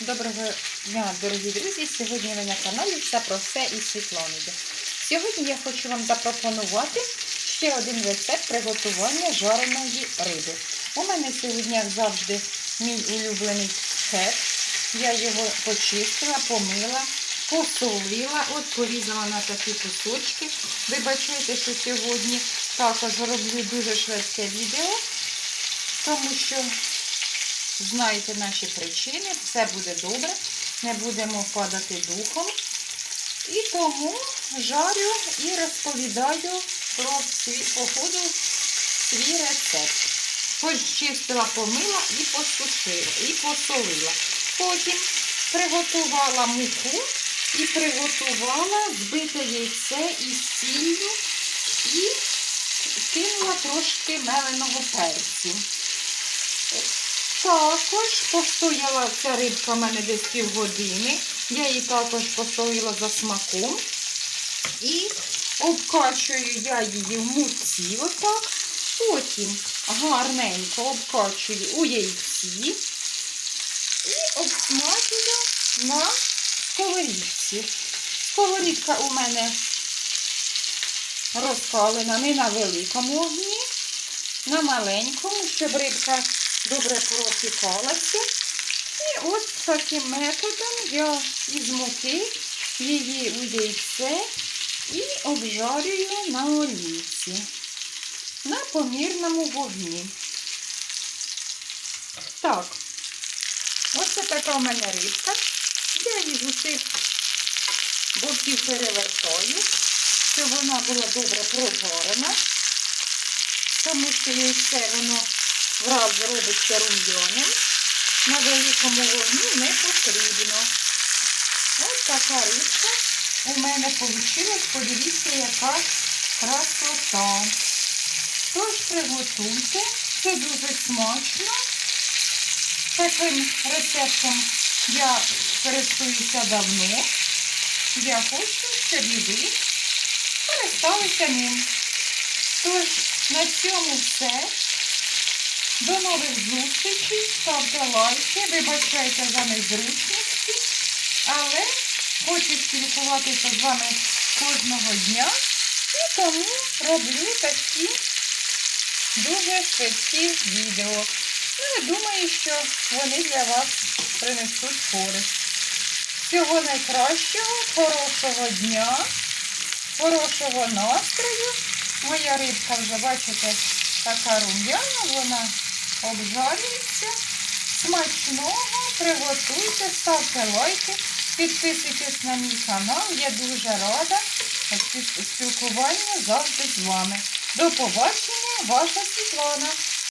Доброго дня, дорогі друзі! Сьогодні ви на каналі все про все із Світланою. Сьогодні я хочу вам запропонувати ще один рецепт приготування жареної риби. У мене сьогодні, як завжди, мій улюблений хек. Я його почистила, помила, посолила, от порізала на такі кусочки. Вибачайте, що сьогодні також роблю дуже швидке відео, тому що знаєте наші причини, все буде добре, не будемо падати духом. І тому жарю і розповідаю про свій походу свій рецепт. Почистила, помила і посушила, і посолила. Потім приготувала муку і приготувала збите яйце із сіллю і кинула трошки меленого перцю. Також постояла ця рибка в мене десь півгодини. Я її також постояла за смаком. І обкачую я її в муці отак. Потім гарненько обкачую у яйці і обсмажую на сковорідці. Сковорідка у мене розпалена не на великому огні, на маленькому, щоб рибка добре пропікалася. І от таким методом я із муки її у яйце і обжарюю на олійці на помірному вогні. Так, ось така в мене рибка. Я її з усіх боків перевертаю, щоб вона була добре прожарена, тому що яйце воно враз робиться рум'яним. На великому вогні не потрібно. Ось така рибка у мене вийшла. Подивіться, яка красота. Тож приготуйте, це дуже смачно. Таким рецептом я користуюся давно. Я хочу, щоб і ви користалися ним. Тож, на цьому все. До нових зустрічей, ставте лайки, вибачайте за незручності, але хочу спілкуватися з вами кожного дня і тому роблю такі дуже швидкі відео. Ну, я думаю, що вони для вас принесуть користь. Всього найкращого, хорошого дня, хорошого настрою. Моя рибка вже, бачите, така рум'яна, вона обжарюється. Смачного, приготуйте, ставте лайки, підписуйтесь на мій канал. Я дуже рада спілкування завжди з вами. До побачення, ваша Світлана.